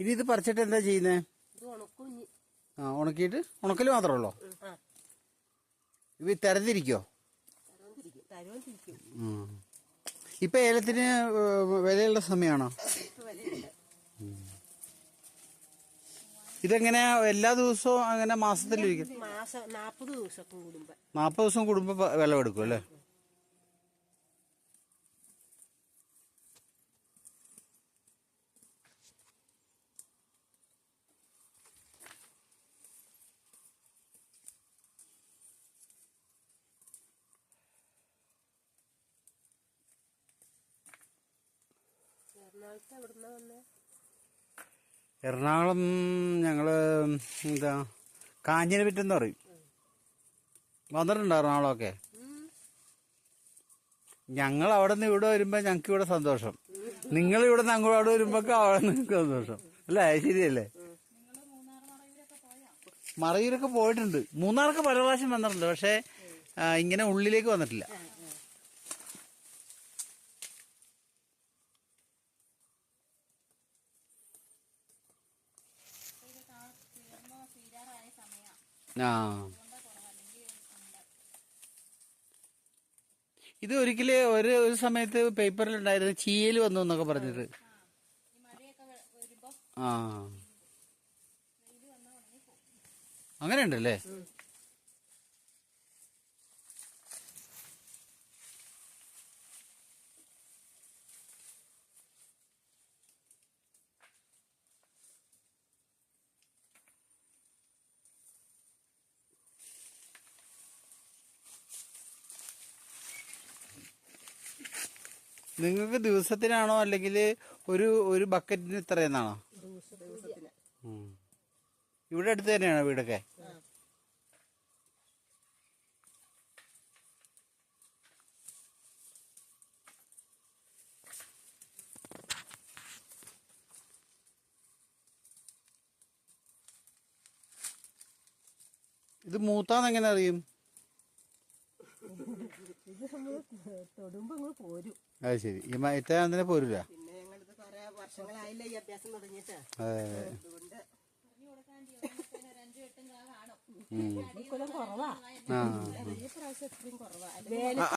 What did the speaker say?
ഇനി ഇത് പറിച്ചിട്ട് എന്താ ചെയ്യുന്നേ? ആ ഉണക്കിയിട്ട്? ഉണക്കൽ മാത്രമേ ഉള്ളോ തരുവന്തിരിക്കും തരുവന്തിരിക്കും ഇപ്പൊ ഏലത്തിന് വിലയുള്ള സമയമാണോ? ഇതെങ്ങനെ എല്ലാ ദിവസവും അങ്ങനെ മാസത്തിലിരിക്കും? നാപ്പത് ദിവസം കൂടുമ്പോ വിളവെടുക്കും അല്ലേ? എറണാകുളം ഞങ്ങൾ എന്താ കാഞ്ഞിനെ പറ്റുന്ന പറയും. വന്നിട്ടുണ്ടോ എറണാകുളമൊക്കെ. ഞങ്ങൾ അവിടെ നിന്ന് ഇവിടെ വരുമ്പോ ഞങ്ങൾക്ക് ഇവിടെ സന്തോഷം. നിങ്ങൾ ഇവിടെ നിന്ന് അങ്ങോട്ട് വരുമ്പോ അവിടെ നിങ്ങൾക്ക് സന്തോഷം. അല്ലേ? ശരിയല്ലേ? മറയൂരൊക്കെ പോയിട്ടുണ്ട്. മൂന്നാർക്ക് പല പ്രാവശ്യം വന്നിട്ടുണ്ട്. പക്ഷെ ഇങ്ങനെ ഉള്ളിലേക്ക് വന്നിട്ടില്ല. ആ, ഇത് ഒരിക്കലെ ഒരു ഒരു സമയത്ത് പേപ്പറിൽ ഉണ്ടായിരുന്നു ചീയൽ വന്നു എന്നൊക്കെ പറഞ്ഞിട്ട്. ആ. അങ്ങനെ ഉണ്ടല്ലേ നിങ്ങൾക്ക് ദിവസത്തിനാണോ അല്ലെങ്കിൽ ഒരു ഒരു ബക്കറ്റിന് ഇത്രയെന്നാണോ? ഇവിടെ അടുത്ത് തന്നെയാണോ വീടൊക്കെ? ഇത് മൂത്താന്ന് എങ്ങനെ അറിയും തൊടുമ്പോ പോരും. അത് ശരി ഈ മയറ്റാതിനെ പോരില്ല പിന്നെ ഞങ്ങളിത് കൊറേ വർഷങ്ങളായില്ല ഈ അഭ്യാസം തുടങ്ങിയിട്ട്. അതെ. അതുകൊണ്ട് കുറവാ ആ. ഈ പ്രാവശ്യം എത്രയും കുറവാ. ആ,